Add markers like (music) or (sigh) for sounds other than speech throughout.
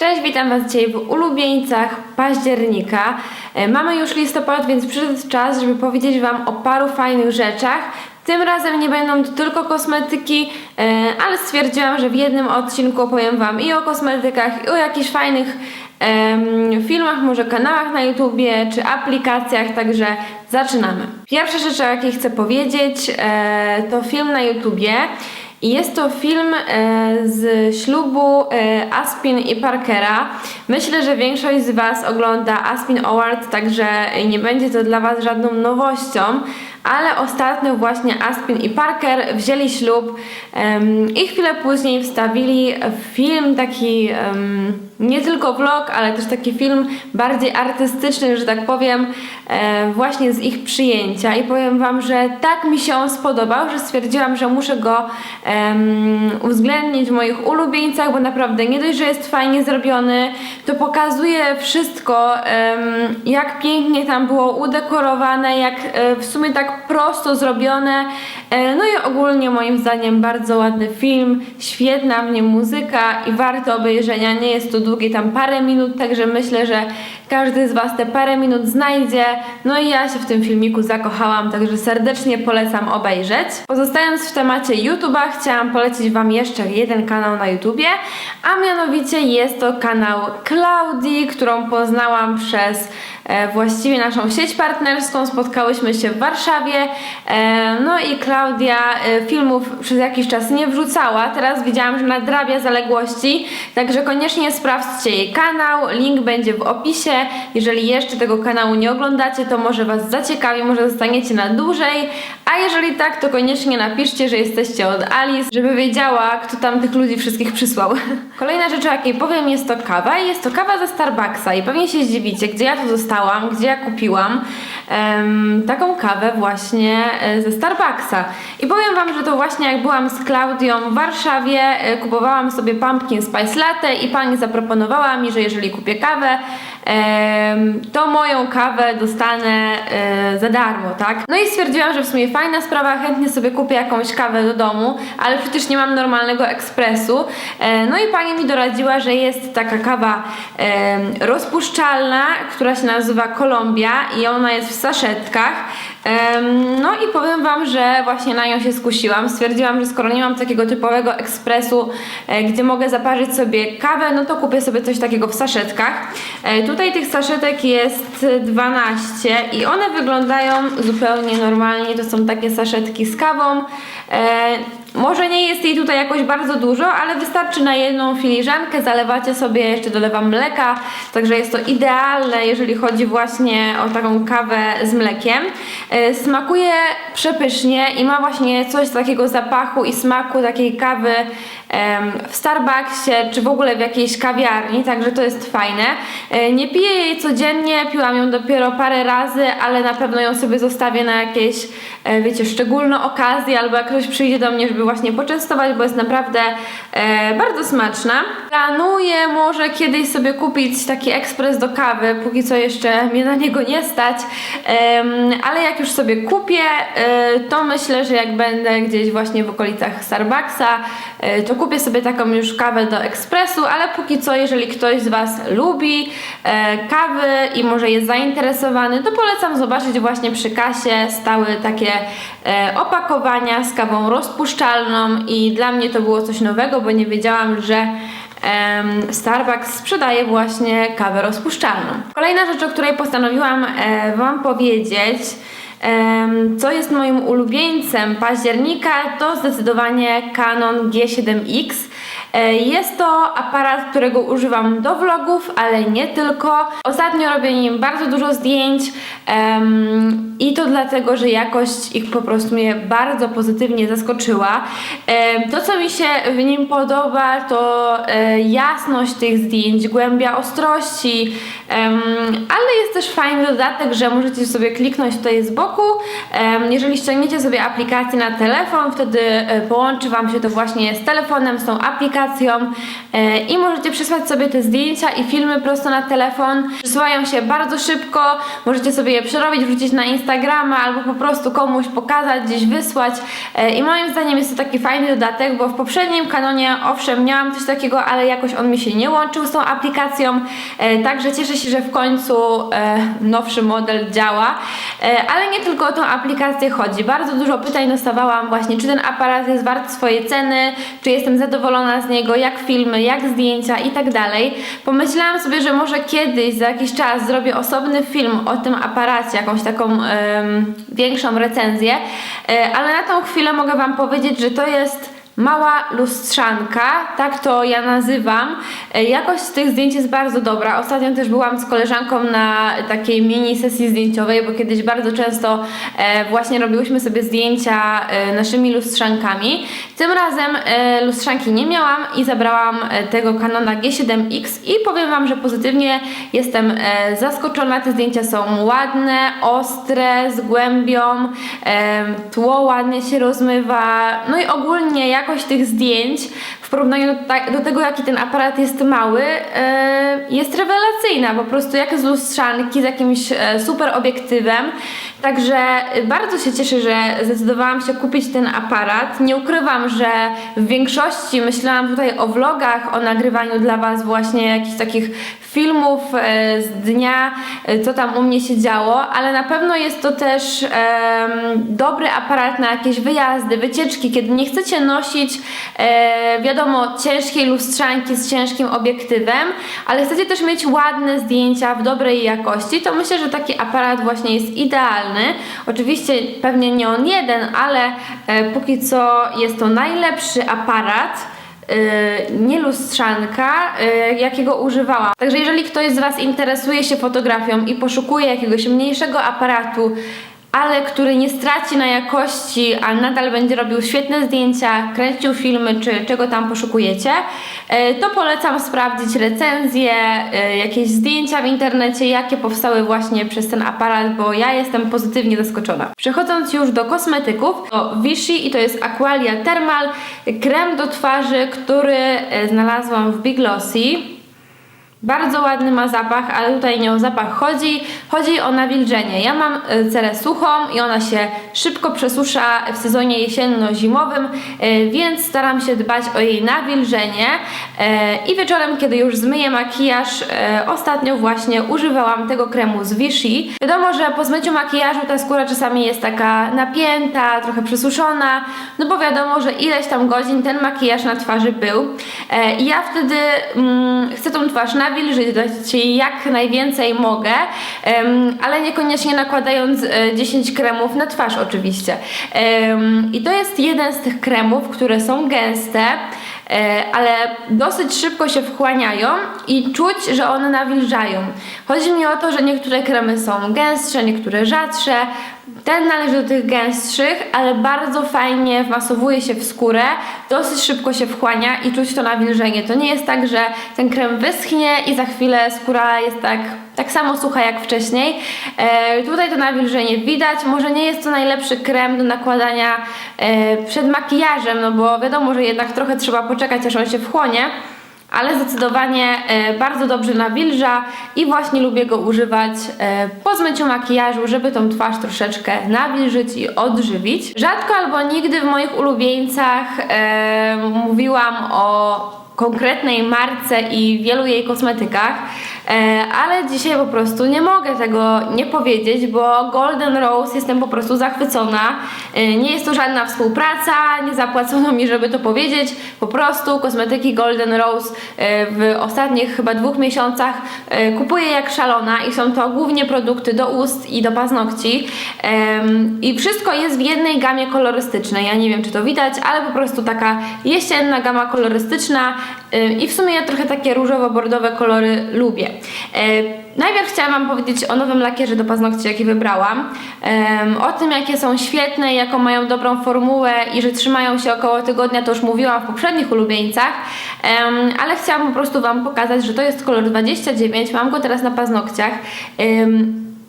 Cześć, witam Was dzisiaj w ulubieńcach października. E, Mamy już listopad, więc przyszedł czas, żeby powiedzieć Wam o paru fajnych rzeczach. Tym razem nie będą to tylko kosmetyki, e, ale stwierdziłam, że w jednym odcinku opowiem Wam i o kosmetykach, i o jakichś fajnych filmach, może kanałach na YouTubie, czy aplikacjach, także zaczynamy. Pierwsza rzecz, o jakiej chcę powiedzieć, e, to film na YouTubie. I jest to film e, z ślubu e, Aspin i Parkera. Myślę, że większość z Was ogląda Aspin Award, także nie będzie to dla Was żadną nowością. Ale ostatnio właśnie Aspin i Parker wzięli ślub i chwilę później wstawili film taki nie tylko vlog, ale też taki film bardziej artystyczny, że tak powiem, e, właśnie z ich przyjęcia. I powiem Wam, że tak mi się on spodobał, że stwierdziłam, że muszę go em, uwzględnić w moich ulubieńcach, bo naprawdę nie dość, że jest fajnie zrobiony, to pokazuje wszystko, em, jak pięknie tam było udekorowane, jak e, w sumie tak prosto zrobione. E, no i ogólnie moim zdaniem bardzo ładny film, świetna w nim muzyka i warto obejrzenia. Nie jest to długie tam parę minut, także myślę, że każdy z Was te parę minut znajdzie. No i ja się w tym filmiku zakochałam, także serdecznie polecam obejrzeć. Pozostając w temacie YouTube'a, chciałam polecić Wam jeszcze jeden kanał na YouTubie, a mianowicie jest to kanał Klaudii, którą poznałam przez właściwie naszą sieć partnerską. Spotkałyśmy się w Warszawie. E, no i Klaudia e, filmów przez jakiś czas nie wrzucała. Teraz widziałam, że nadrabia zaległości, także koniecznie sprawdźcie jej kanał. Link będzie w opisie. Jeżeli jeszcze tego kanału nie oglądacie, to może Was zaciekawi, może zostaniecie na dłużej. A jeżeli tak, to koniecznie napiszcie, że jesteście od Alice, żeby wiedziała, kto tam tych ludzi wszystkich przysłał. (laughs) Kolejna rzecz, o jakiej powiem, jest to kawa. Jest to kawa ze Starbucksa. I pewnie się zdziwicie, gdzie ja to dostałam, gdzie ja kupiłam taką kawę właśnie e, ze Starbucksa. I powiem Wam, że to właśnie jak byłam z Klaudią w Warszawie, e, kupowałam sobie pumpkin spice latte i pani zaproponowała mi, że jeżeli kupię kawę, to moją kawę dostanę e, za darmo, tak? No i stwierdziłam, że w sumie fajna sprawa, chętnie sobie kupię jakąś kawę do domu, ale przecież nie mam normalnego ekspresu. E, no i pani mi doradziła, że jest taka kawa rozpuszczalna, która się nazywa Kolumbia i ona jest w saszetkach. No i powiem Wam, że właśnie na nią się skusiłam. Stwierdziłam, że skoro nie mam takiego typowego ekspresu, e, gdzie mogę zaparzyć sobie kawę, no to kupię sobie coś takiego w saszetkach. E, Tutaj tych saszetek jest 12 i one wyglądają zupełnie normalnie. To są takie saszetki z kawą. Może nie jest jej tutaj jakoś bardzo dużo, ale wystarczy na jedną filiżankę. Zalewacie sobie, jeszcze dolewam mleka, także jest to idealne, jeżeli chodzi właśnie o taką kawę z mlekiem. E, Smakuje przepysznie i ma właśnie coś takiego zapachu i smaku takiej kawy w Starbucksie czy w ogóle w jakiejś kawiarni, także to jest fajne. E, Nie piję jej codziennie, piłam ją dopiero parę razy, ale na pewno ją sobie zostawię na jakieś, e, wiecie, szczególne okazje albo jak ktoś przyjdzie do mnie, żeby właśnie poczęstować, bo jest naprawdę e, bardzo smaczna. Planuję może kiedyś sobie kupić taki ekspres do kawy, póki co jeszcze mnie na niego nie stać, ale jak już sobie kupię, to myślę, że jak będę gdzieś właśnie w okolicach Starbucksa, to kupię sobie taką już kawę do ekspresu, ale póki co, jeżeli ktoś z Was lubi e, kawy i może jest zainteresowany, to polecam zobaczyć właśnie przy kasie stały takie e, opakowania z kawą rozpuszczalną i dla mnie to było coś nowego, bo nie wiedziałam, że Starbucks sprzedaje właśnie kawę rozpuszczalną. Kolejna rzecz, o której postanowiłam e, Wam powiedzieć, co jest moim ulubieńcem października, to zdecydowanie Canon G7X. E, Jest to aparat, którego używam do vlogów, ale nie tylko. Ostatnio robię nim bardzo dużo zdjęć em, i to dlatego, że jakość ich po prostu mnie bardzo pozytywnie zaskoczyła. E, To, co mi się w nim podoba, to e, jasność tych zdjęć, głębia ostrości, em, ale jest też fajny dodatek, że możecie sobie kliknąć tutaj z boku. Em, Jeżeli ściągniecie sobie aplikację na telefon, wtedy e, połączy Wam się to właśnie z telefonem, z tą aplikacją e, i możecie przysłać sobie te zdjęcia i filmy prosto na telefon. Przysyłają się bardzo szybko, możecie sobie przerobić, wrzucić na Instagrama albo po prostu komuś pokazać, gdzieś wysłać e, i moim zdaniem jest to taki fajny dodatek, bo w poprzednim kanonie owszem miałam coś takiego, ale jakoś on mi się nie łączył z tą aplikacją, e, także cieszę się, że w końcu e, nowszy model działa, ale nie tylko o tą aplikację chodzi. Bardzo dużo pytań dostawałam właśnie, czy ten aparat jest wart swojej ceny, czy jestem zadowolona z niego, jak filmy, jak zdjęcia i tak dalej. Pomyślałam sobie, że może kiedyś, za jakiś czas zrobię osobny film o tym aparacie, jakąś taką em, większą recenzję, e, ale na tą chwilę mogę Wam powiedzieć, że to jest mała lustrzanka, tak to ja nazywam. E, Jakość tych zdjęć jest bardzo dobra. Ostatnio też byłam z koleżanką na takiej mini sesji zdjęciowej, bo kiedyś bardzo często e, właśnie robiłyśmy sobie zdjęcia e, naszymi lustrzankami. Tym razem lustrzanki nie miałam i zabrałam tego Canona G7X i powiem Wam, że pozytywnie jestem zaskoczona. Te zdjęcia są ładne, ostre, z głębią, tło ładnie się rozmywa, no i ogólnie jakość tych zdjęć w porównaniu do, do tego, jaki ten aparat jest mały, e, jest rewelacyjna. Po prostu jak z lustrzanki, z jakimś e, super obiektywem. Także bardzo się cieszę, że zdecydowałam się kupić ten aparat. Nie ukrywam, że w większości myślałam tutaj o vlogach, o nagrywaniu dla Was właśnie jakichś takich filmów e, z dnia, e, co tam u mnie się działo, ale na pewno jest to też em, dobry aparat na jakieś wyjazdy, wycieczki, kiedy nie chcecie nosić e, wiadomo ciężkiej lustrzanki z ciężkim obiektywem, ale chcecie też mieć ładne zdjęcia w dobrej jakości, to myślę, że taki aparat właśnie jest idealny. Oczywiście pewnie nie on jeden, ale e, póki co jest to najlepszy aparat y, nie lustrzanka, y, jakiego używałam. Także jeżeli ktoś z Was interesuje się fotografią i poszukuje jakiegoś mniejszego aparatu, ale który nie straci na jakości, a nadal będzie robił świetne zdjęcia, kręcił filmy, czy czego tam poszukujecie, y, to polecam sprawdzić recenzje, y, jakieś zdjęcia w internecie, jakie powstały właśnie przez ten aparat, bo ja jestem pozytywnie zaskoczona. Przechodząc już do kosmetyków, to Vichy i to jest Aqualia Thermal, krem do twarzy, który e, znalazłam w Big Glossy. Bardzo ładny ma zapach, ale tutaj nie o zapach chodzi. Chodzi o nawilżenie. Ja mam e, cerę suchą i ona się szybko przesusza w sezonie jesienno-zimowym, e, więc staram się dbać o jej nawilżenie. E, I wieczorem, kiedy już zmyję makijaż, ostatnio właśnie używałam tego kremu z Vichy. Wiadomo, że po zmyciu makijażu ta skóra czasami jest taka napięta, trochę przesuszona, no bo wiadomo, że ileś tam godzin ten makijaż na twarzy był. I ja wtedy mm, chcę tą twarz nawilżyć, dać jej jak najwięcej mogę, ale niekoniecznie nakładając e, 10 kremów na twarz oczywiście. I to jest jeden z tych kremów, które są gęste, e, ale dosyć szybko się wchłaniają i czuć, że one nawilżają. Chodzi mi o to, że niektóre kremy są gęstsze, niektóre rzadsze. Ten należy do tych gęstszych, ale bardzo fajnie wmasowuje się w skórę, dosyć szybko się wchłania i czuć to nawilżenie. To nie jest tak, że ten krem wyschnie i za chwilę skóra jest tak, tak samo sucha jak wcześniej. E, tutaj to nawilżenie widać. Może nie jest to najlepszy krem do nakładania e, przed makijażem, no bo wiadomo, że jednak trochę trzeba poczekać, aż on się wchłonie ale zdecydowanie e, bardzo dobrze nawilża i właśnie lubię go używać e, po zmyciu makijażu, żeby tą twarz troszeczkę nawilżyć i odżywić. Rzadko albo nigdy w moich ulubieńcach e, mówiłam o konkretnej marce i wielu jej kosmetykach, ale dzisiaj po prostu nie mogę tego nie powiedzieć, bo Golden Rose jestem po prostu zachwycona. E, Nie jest to żadna współpraca, nie zapłacono mi, żeby to powiedzieć. Po prostu kosmetyki Golden Rose e, w ostatnich chyba dwóch miesiącach e, kupuję jak szalona i są to głównie produkty do ust i do paznokci. I wszystko jest w jednej gamie kolorystycznej. Ja nie wiem, czy to widać, ale po prostu taka jesienna gama kolorystyczna i w sumie ja trochę takie różowo-bordowe kolory lubię. E, Najpierw chciałam Wam powiedzieć o nowym lakierze do paznokci, jaki wybrałam. O tym, jakie są świetne, jaką mają dobrą formułę i że trzymają się około tygodnia, to już mówiłam w poprzednich ulubieńcach, ale chciałam po prostu Wam pokazać, że to jest kolor 29, mam go teraz na paznokciach.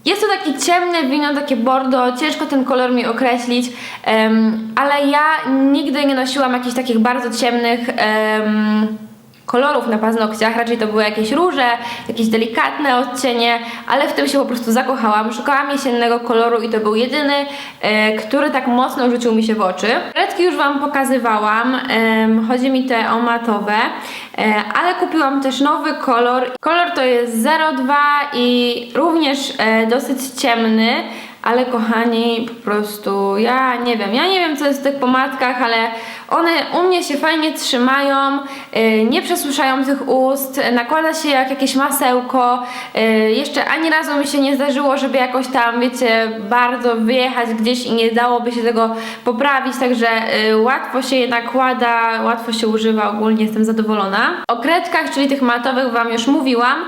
Jest to taki ciemne wino, takie bordo, ciężko ten kolor mi określić, ale ja nigdy nie nosiłam jakichś takich bardzo ciemnych em, kolorów na paznokciach, raczej to były jakieś róże, jakieś delikatne odcienie, ale w tym się po prostu zakochałam. Szukałam jesiennego koloru i to był jedyny, e, który tak mocno rzucił mi się w oczy. Redki już Wam pokazywałam, em, chodzi mi te o matowe, e, ale kupiłam też nowy kolor. Kolor to jest 02 i również e, dosyć ciemny, ale kochani, po prostu ja nie wiem, ja nie wiem co jest w tych pomadkach, ale one u mnie się fajnie trzymają, yy, nie przesuszają tych ust, nakłada się jak jakieś masełko. Yy, jeszcze ani razu mi się nie zdarzyło, żeby jakoś tam, wiecie, bardzo wyjechać gdzieś i nie dałoby się tego poprawić, także yy, łatwo się je nakłada, łatwo się używa, ogólnie jestem zadowolona. O kredkach, czyli tych matowych Wam już mówiłam,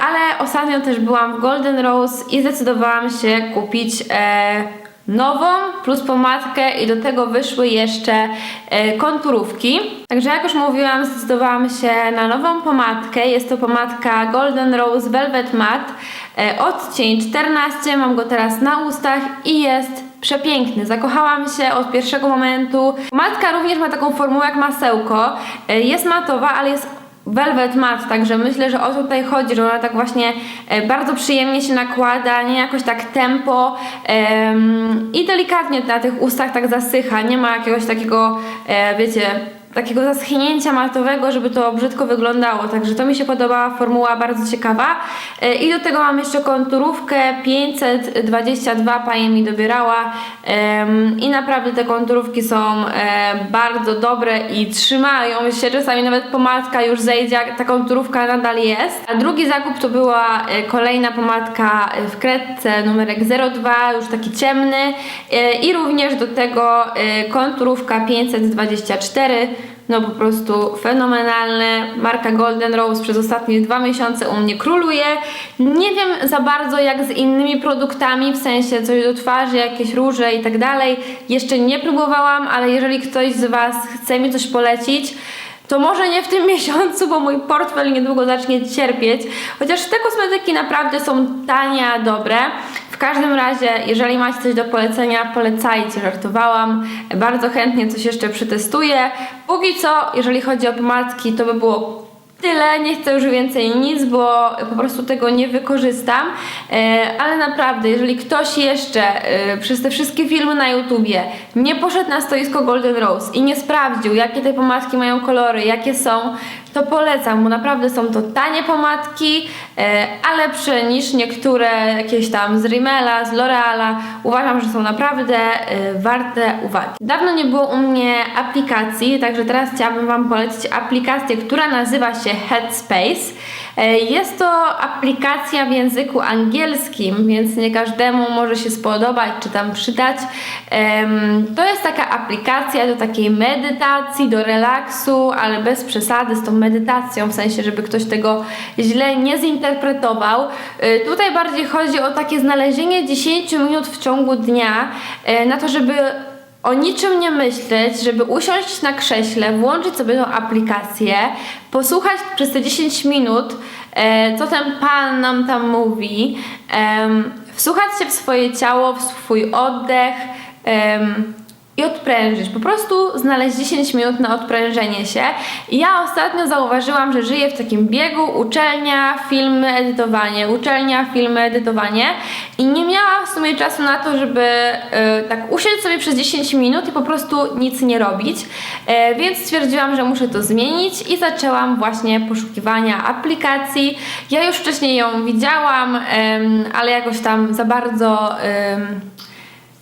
ale ostatnio też byłam w Golden Rose i zdecydowałam się kupić e, nową plus pomadkę i do tego wyszły jeszcze e, konturówki. Także jak już mówiłam, zdecydowałam się na nową pomadkę. Jest to pomadka Golden Rose Velvet Matte, e, odcień 14. Mam go teraz na ustach i jest przepiękny. Zakochałam się od pierwszego momentu. Pomadka również ma taką formułę jak masełko. Jest matowa, ale jest Velvet Matte, także myślę, że o to tutaj chodzi, że ona tak właśnie e, bardzo przyjemnie się nakłada, nie jakoś tak tempo em, i delikatnie na tych ustach tak zasycha, nie ma jakiegoś takiego, e, wiecie, takiego zaschnięcia matowego, żeby to brzydko wyglądało, także to mi się podoba, formuła bardzo ciekawa. E, i do tego mam jeszcze konturówkę. 522 pani mi dobierała. I naprawdę te konturówki są e, bardzo dobre i trzymają się, czasami nawet pomadka już zejdzie, ta konturówka nadal jest. A drugi zakup to była e, kolejna pomadka w kredce numerek 02, już taki ciemny. I również do tego konturówka 524 no po prostu fenomenalne. Marka Golden Rose przez ostatnie dwa miesiące u mnie króluje. Nie wiem za bardzo jak z innymi produktami, w sensie coś do twarzy, jakieś róże i tak dalej. Jeszcze nie próbowałam, ale jeżeli ktoś z Was chce mi coś polecić, to może nie w tym (laughs) miesiącu, bo mój portfel niedługo zacznie cierpieć. Chociaż te kosmetyki naprawdę są tanie, a dobre. W każdym razie, jeżeli macie coś do polecenia, polecajcie, żartowałam. Bardzo chętnie coś jeszcze przetestuję. Póki co, jeżeli chodzi o pomadki, to by było tyle, nie chcę już więcej nic, bo po prostu tego nie wykorzystam, e, ale naprawdę, jeżeli ktoś jeszcze e, przez te wszystkie filmy na YouTubie nie poszedł na stoisko Golden Rose i nie sprawdził, jakie te pomadki mają kolory, jakie są, to polecam, bo naprawdę są to tanie pomadki, e, a lepsze niż niektóre jakieś tam z Rimmela, z L'Oreala. Uważam, że są naprawdę e, warte uwagi. Dawno nie było u mnie aplikacji, także teraz chciałabym Wam polecić aplikację, która nazywa się Headspace. E, Jest to aplikacja w języku angielskim, więc nie każdemu może się spodobać czy tam przydać. To jest taka aplikacja do takiej medytacji, do relaksu, ale bez przesady z tą medytacją, w sensie, żeby ktoś tego źle nie zinterpretował. E, Tutaj bardziej chodzi o takie znalezienie 10 minut w ciągu dnia e, na to, żeby o niczym nie myśleć, żeby usiąść na krześle, włączyć sobie tą aplikację, posłuchać przez te 10 minut, e, co ten pan nam tam mówi, wsłuchać się w swoje ciało, w swój oddech i odprężyć. Po prostu znaleźć 10 minut na odprężenie się. I ja ostatnio zauważyłam, że żyję w takim biegu uczelnia, filmy, edytowanie, uczelnia, filmy, edytowanie i nie miałam w sumie czasu na to, żeby e, tak usiąść sobie przez 10 minut i po prostu nic nie robić. E, więc stwierdziłam, że muszę to zmienić i zaczęłam właśnie poszukiwania aplikacji. Ja już wcześniej ją widziałam, ale jakoś tam za bardzo... em,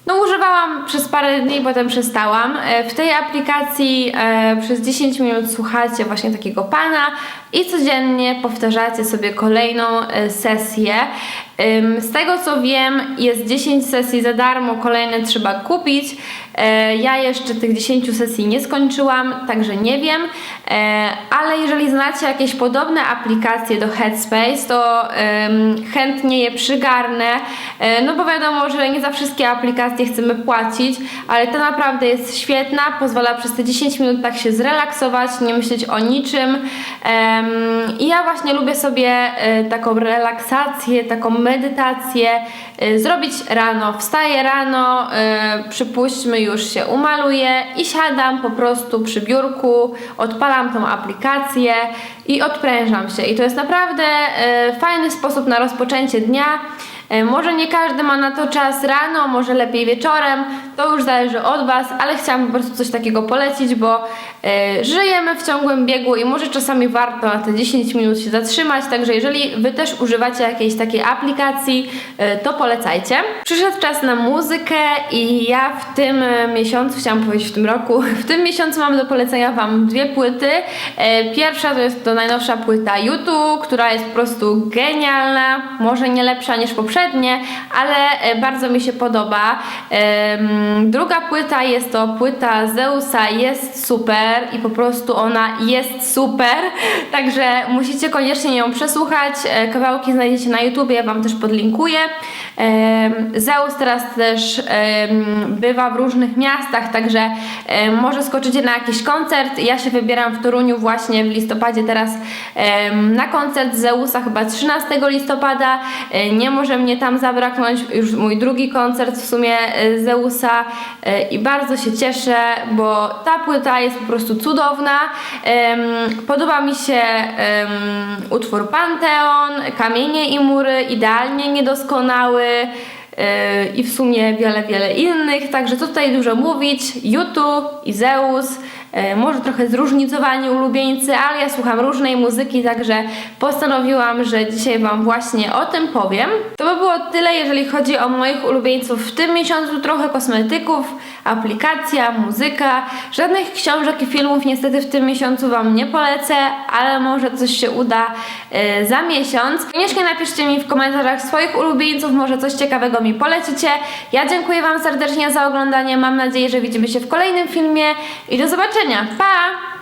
no używałam przez parę dni, potem przestałam. E, W tej aplikacji e, przez 10 minut słuchacie właśnie takiego pana i codziennie powtarzacie sobie kolejną e, sesję. Z tego co wiem, jest 10 sesji za darmo, kolejne trzeba kupić. E, Ja jeszcze tych 10 sesji nie skończyłam, także nie wiem. E, Ale jeżeli znacie jakieś podobne aplikacje do Headspace, to chętnie je przygarnę. No bo wiadomo, że nie za wszystkie aplikacje chcemy płacić, ale ta naprawdę jest świetna, pozwala przez te 10 minut tak się zrelaksować, nie myśleć o niczym. I ja właśnie lubię sobie e, taką relaksację, taką medytację e, zrobić rano. Wstaję rano, e, przypuśćmy już się umaluję i siadam po prostu przy biurku, odpalam tą aplikację i odprężam się. I to jest naprawdę fajny sposób na rozpoczęcie dnia. E, Może nie każdy ma na to czas rano, może lepiej wieczorem, to już zależy od Was, ale chciałam po prostu coś takiego polecić, bo e, żyjemy w ciągłym biegu i może czasami warto na te 10 minut się zatrzymać, także jeżeli Wy też używacie jakiejś takiej aplikacji, e, to polecajcie. Przyszedł czas na muzykę i ja w tym miesiącu, chciałam powiedzieć w tym roku, (laughs) w tym miesiącu mam do polecenia Wam dwie płyty. Pierwsza to jest to najnowsza płyta YouTube, która jest po prostu genialna, może nie lepsza niż poprzednie, ale e, bardzo mi się podoba. Druga płyta jest to płyta Zeusa, jest super i po prostu ona jest super, (laughs) także musicie koniecznie ją przesłuchać. E, Kawałki znajdziecie na YouTube, ja Wam też podlinkuję. Zeus teraz też bywa w różnych miastach, także może skoczycie na jakiś koncert. Ja się wybieram w Toruniu właśnie w listopadzie teraz na koncert Zeusa, chyba 13 listopada. E, Nie może mnie tam zabraknąć, już mój drugi koncert w sumie e, Zeusa e, i bardzo się cieszę, bo ta płyta jest po prostu cudowna. Podoba mi się utwór Panteon, Kamienie i mury, idealnie niedoskonały. Yy, i w sumie wiele, wiele innych, także tutaj dużo mówić, YouTube i Zeus, może trochę zróżnicowani ulubieńcy, ale ja słucham różnej muzyki, także postanowiłam, że dzisiaj Wam właśnie o tym powiem. To by było tyle, jeżeli chodzi o moich ulubieńców w tym miesiącu, trochę kosmetyków, aplikacja, muzyka, żadnych książek i filmów niestety w tym miesiącu Wam nie polecę, ale może coś się uda yy, za miesiąc. Koniecznie napiszcie mi w komentarzach swoich ulubieńców, może coś ciekawego mi polecicie. Ja dziękuję Wam serdecznie za oglądanie, mam nadzieję, że widzimy się w kolejnym filmie i do zobaczenia. Pa!